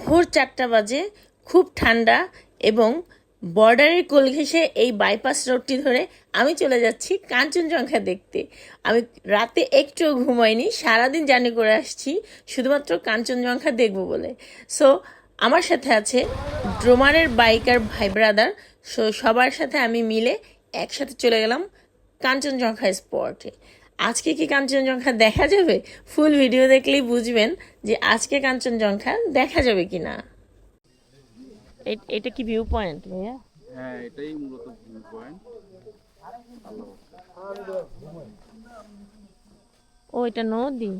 ভোর চারটা বাজে, খুব ঠান্ডা এবং বর্ডারের কোল ঘেঁষে এই বাইপাস রোডটি ধরে আমি চলে যাচ্ছি কাঞ্চনজঙ্ঘা দেখতে। আমি রাতে একটুও ঘুমাইনি, সারাদিন জার্নি করে আসছি, শুধুমাত্র কাঞ্চনজঙ্ঘা দেখব বলে। সো আমার সাথে আছে ড্রোমারের বাইকার ভাই ব্রাদার সো সবার সাথে আমি মিলে একসাথে চলে গেলাম কাঞ্চনজঙ্ঘা স্পটে আজকে কি কাঞ্চনজঙ্ঘা দেখা যাবে? ফুল ভিডিও দেখলেই বুঝবেন যে আজকে কাঞ্চনজঙ্ঘা দেখা যাবে কি না এটা কি ভিউ পয়েন্ট ভাইয়া? হ্যাঁ এটাই মূলত ভিউ পয়েন্ট ও এটা নদী?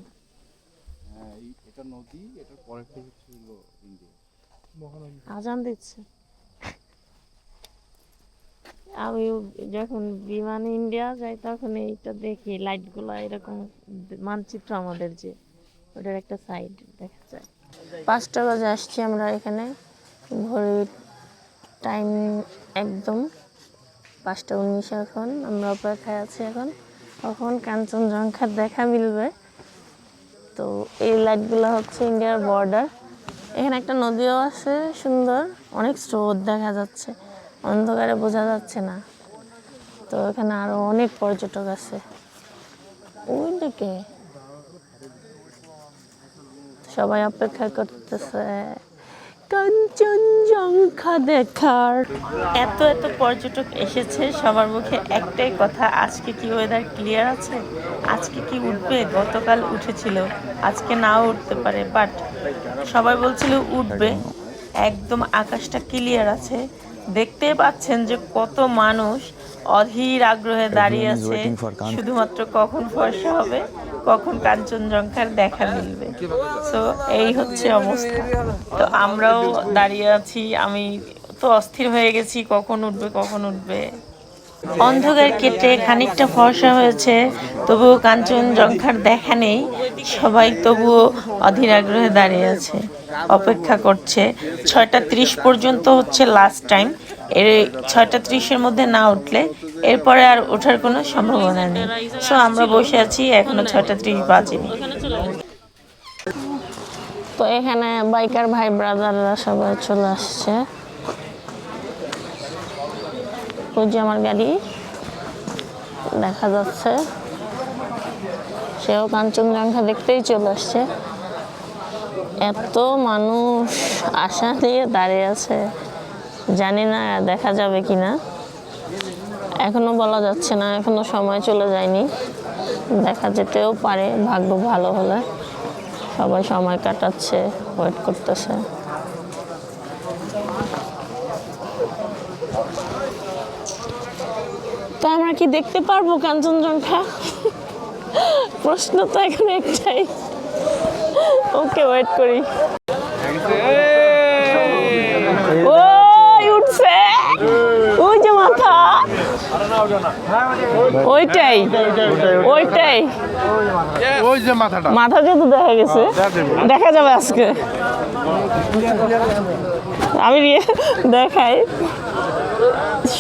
হ্যাঁ এটা নদী এটার পরেরটা ইন্ডিয়া। আজান দিচ্ছে। আমি যখন বিমান ইন্ডিয়া যাই, তখন এইটা দেখি লাইটগুলো এরকম মানচিত্র আমাদের যে, ওটার একটা সাইড দেখা যায়। পাঁচটা বাজে আসছি আমরা এখানে। ঘড়ির টাইম একদম। পাঁচটা উনিশ এখন, আমরা অপেক্ষায় আছি এখন। কখন কাঞ্চনজঙ্ঘার দেখা মিলবে। তো এই লাইটগুলো হচ্ছে ইন্ডিয়ার বর্ডার এখানে একটা নদীও আছে, সুন্দর। অনেক স্রোত দেখা যাচ্ছে। অন্ধকারে বোঝা যাচ্ছে না। তো এখানে আরও অনেক পর্যটক আছে। ওই দিকে সবাই অপেক্ষা করতেছে। কাঞ্চনজঙ্ঘা দেখার। এত এত পর্যটক এসেছে, সবার মুখে একটাই কথা, আজকে কি ওয়েদার ক্লিয়ার আছে? আজকে কি উঠবে? গতকাল উঠেছিল। আজকে নাও উঠতে পারে বাট সবাই বলছিল উঠবে। একদম আকাশটা ক্লিয়ার আছে। দেখতে পাচ্ছেন যে কত মানুষ অধীর আগ্রহে দাঁড়িয়ে আছে। শুধুমাত্র কখন ফর্সা হবে কখন কাঞ্চনজঙ্ঘার দেখা মিলবে। তো এই হচ্ছে অবস্থা। তো আমরাও দাঁড়িয়ে আছি আমি তো অস্থির হয়ে গেছি কখন উঠবে কখন উঠবে। অন্ধকার কেটে খানিকটা ফর্সা হয়েছে, তবুও কাঞ্চনজঙ্ঘার দেখা নেই, সবাই তবুও অধীর আগ্রহে দাঁড়িয়ে আছে। অপেক্ষা করছে, ছয়টা ত্রিশ পর্যন্ত হচ্ছে লাস্ট টাইম এর ছয়টা ত্রিশের মধ্যে না উঠলে এরপরে আর ওঠার কোনো সম্ভাবনা নেই। সো আমরা বসে আছি, এখনও ছয়টা ত্রিশ বাজেনি। তো এখানে বাইকার ভাই ব্রাদাররা সবাই চলে আসছে। ওই আমার গাড়ি? দেখা যাচ্ছে। সেও কাঞ্চনজঙ্ঘা দেখতেই চলে আসছে। এত মানুষ আশা নিয়ে দাঁড়িয়ে আছে। জানি না দেখা যাবে কি না এখনও বলা যাচ্ছে না, এখনও সময় চলে যায়নি। দেখা যেতেও পারে, ভাগ্য ভালো হলে। সবাই সময় কাটাচ্ছে ওয়েট করতেছে। তো আমরা কি দেখতে পারব, কাঞ্চনজঙ্ঘা? প্রশ্ন তো এখন একটাই। ওকে ওয়েট করি। ওই উঠছে। ওই যে মাথা। ওইটাই। ওইটাই। ওই যে মাথাটা মাথা যেহেতু দেখা গেছে, দেখা যাবে আজকে। আমি দেখাই।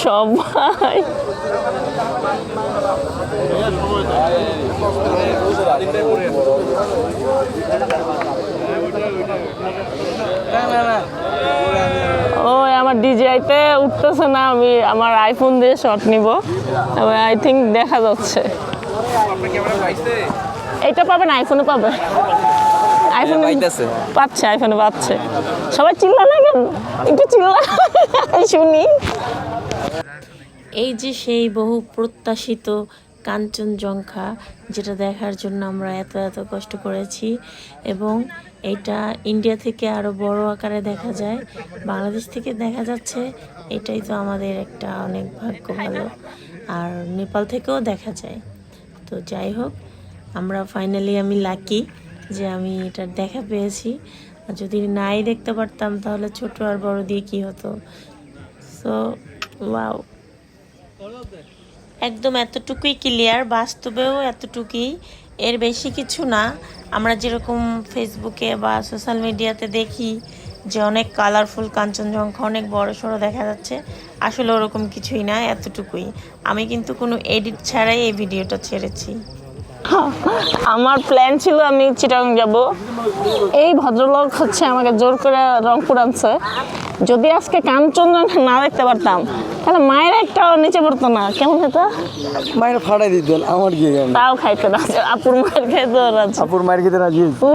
সবাই। ওই আমার ডিজিআইতে উঠতেছে না আমি আমার আইফোন দিয়ে শট নিব। আই থিঙ্ক দেখা যাচ্ছে। এটা পাবেন না আইফোনে পাবে আইফোনে পাচ্ছে আইফোনে পাচ্ছে। সবাই চিল্লা না কেন? একটু চিল্লা। শুনি। এই যে সেই বহু প্রত্যাশিত কাঞ্চনজঙ্ঘা যেটা দেখার জন্য আমরা এত এত কষ্ট করেছি এবং এটা ইন্ডিয়া থেকে আরও বড় আকারে দেখা যায় বাংলাদেশ থেকে দেখা যাচ্ছে এটাই তো আমাদের একটা অনেক ভাগ্য ভালো। আর নেপাল থেকেও দেখা যায়। তো যাই হোক আমরা ফাইনালি আমি লাকি যে আমি এটার দেখা পেয়েছি। আর যদি নাই দেখতে পারতাম, তাহলে ছোট আর বড় দিয়ে কি হতো? সো ওয়াও একদম এতটুকুই ক্লিয়ার বাস্তবেও এতটুকুই। এর বেশি কিছু না। আমরা যেরকম ফেসবুকে বা সোশ্যাল মিডিয়াতে দেখি যে অনেক কালারফুল কাঞ্চনজঙ্ঘা, অনেক বড় সড়ো দেখা যাচ্ছে। আসলে ওরকম কিছুই না, এতটুকুই। আমি কিন্তু কোনো এডিট ছাড়াই এই ভিডিওটা ছেড়েছি। আমার প্ল্যান ছিল আমি চিটাং যাব। এই ভদ্রলোক হচ্ছে আমাকে জোর করে রংপুর আনছে। যদি আজকে কাঞ্চনজঙ্ঘা না দেখতে পারতাম তাহলে মায়ের একটা নিচে পড়তো না। কেমন হতো? মায়ের ফাটাই দিতেন আমার কি তাও খাইতো না। আপুর মায়ের খাইতো রাজি। আপুর মায়ের খেতে রাজি।